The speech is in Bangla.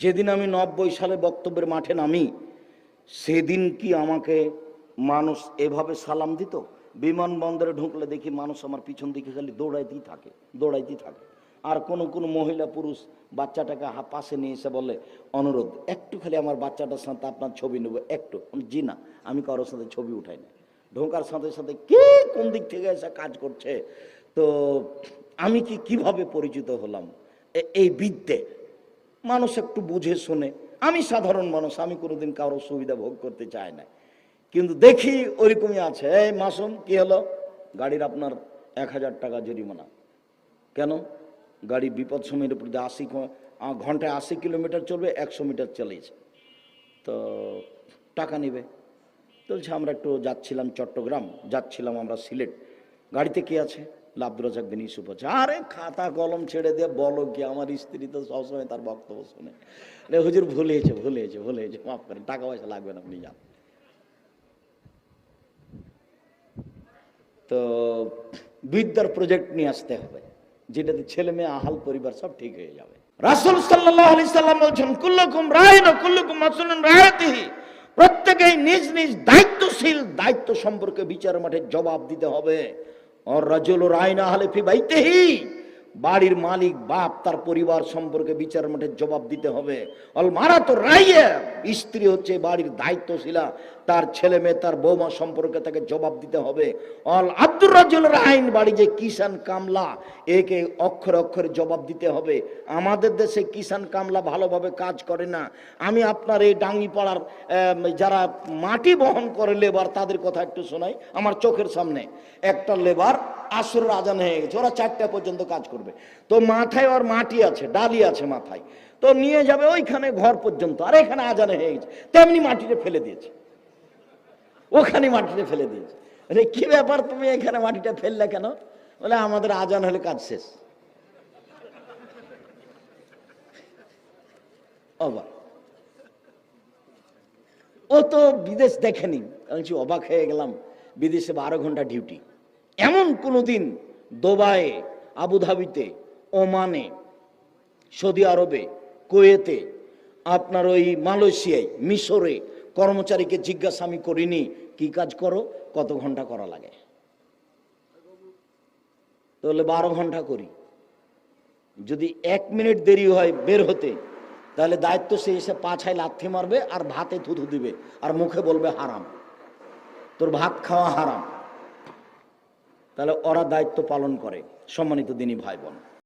যেদিন আমি নব্বই সালে বক্তব্যের মাঠে নামি, সেদিন কি আমাকে মানুষ এভাবে সালাম দিত? বিমানবন্দরে ঢুকলে দেখি মানুষ আমার পিছন দিকে খালি দৌড়াইতেই থাকে দৌড়াইতেই থাকে। আর কোনো কোনো মহিলা পুরুষ বাচ্চাটাকে পাশে নিয়ে এসে বলে, অনুরোধ, একটু খালি আমার বাচ্চাটার সাথে আপনার ছবি নেব, একটু। জি না, আমি কারোর সাথে ছবি উঠাই না ঢোকার সাথে সাথে কে কোন দিক থেকে এসে কাজ করছে? তো আমি কি কীভাবে পরিচিত হলাম? এই বিদ্যে মানুষ একটু বুঝে শুনে। আমি সাধারণ মানুষ, আমি কোনোদিন কারোর সুবিধা ভোগ করতে চাই না। কিন্তু দেখি ওইরকমই আছে। এই মাসুম, কি হলো? গাড়ির আপনার এক হাজার টাকা জরিমানা। কেন? গাড়ি বিপদ সময়ের উপর দিয়ে আশি ঘন্টায় আশি কিলোমিটার চলবে, একশো মিটার চলেছে তো টাকা নেবে। বলছে, আমরা একটু যাচ্ছিলাম চট্টগ্রাম, যাচ্ছিলাম আমরা সিলেট। গাড়িতে কে আছে? আরে খাতা কলম ছেড়ে দিয়ে বলো কি, আমার স্ত্রী তো সবসময় তার বক্তব্য শুনে। রে হুজুর মাফ করেন, টাকা পয়সা লাগবে না, আপনি যান। তো বিদ্যার প্রজেক্ট নিয়ে আসতে হবে, যেটাতে ছেলে মেয়ে, আহাল পরিবার সব ঠিক হয়ে যাবে। রাসুল সাল্লাহ সাল্লাম বলছেন, কুল্লকুম রায় না কুল্লকুম মাসুলুন প্রত্যেকেই নিজ নিজ দায়িত্বশীল, দায়িত্ব সম্পর্কে বিচার মাঠে জবাব দিতে হবে। আর রাজুল রায়না হালেফি বাইতেহি বাড়ির মালিক, বাপ, তার পরিবার সম্পর্কে বিচার মাঠে জবাব দিতে হবে। অল মারা তো রাইয়ে। স্ত্রী হচ্ছে বাড়ির দায়িত্বশীলা। তার ছেলে মেয়ে, তার বৌমা সম্পর্কে তাকে জবাব দিতে হবে। অল আব্দুর রাজুল আইন বাড়ি যে কিষান কামলা, একে অক্ষরে অক্ষরে জবাব দিতে হবে। আমাদের দেশে কিষান কামলা ভালোভাবে কাজ করে না। আমি আপনার এই ডাঙ্গি পাড়ার যারা মাটি বহন করে লেবার, তাদের কথা একটু শোনাই। আমার চোখের সামনে একটা লেবার আসরের আজান হয়ে গেছে। ওরা চারটা পর্যন্ত কাজ করবে। তো মাথায় ওর মাটি আছে, ডালি আছে মাথায়। তো নিয়ে যাবে ওইখানে ঘর পর্যন্ত। আর এখানে আজানে হয়ে গেছে। তেমনি মাটিতে ফেলে দিয়েছে। ওখানে মাটিতে ফেলে দিয়েছে। আরে কি ব্যাপার তুমি এখানে মাটিটা ফেললে কেন? বলে, আমাদের আজান হলে কাজ শেষ। অবাক। ও তো বিদেশ দেখেনি। আমি অবাক হয়ে গেলাম। বিদেশে বারো ঘণ্টা ডিউটি। এমন কোনোদিন দুবাইয়ে আবুধাবিতে ওমানে, সৌদি আরবে, কুয়েতে, আপনার ওই মালয়েশিয়ায়, মিশরে কর্মচারীকে জিজ্ঞাসা আমি করিনি, কি কাজ করো, কত ঘণ্টা করা লাগে? তাহলে বারো ঘণ্টা করি। যদি এক মিনিট দেরি হয় বের হতে, তাহলে দায়িত্ব সে এসে পাছায় লাথি মারবে আর ভাতে থুথু দিবে আর মুখে বলবে হারাম। তোর ভাত খাওয়া হারাম। তাহলে ওরা দায়িত্ব পালন করে সম্মানিত দিনী ভাই বোন।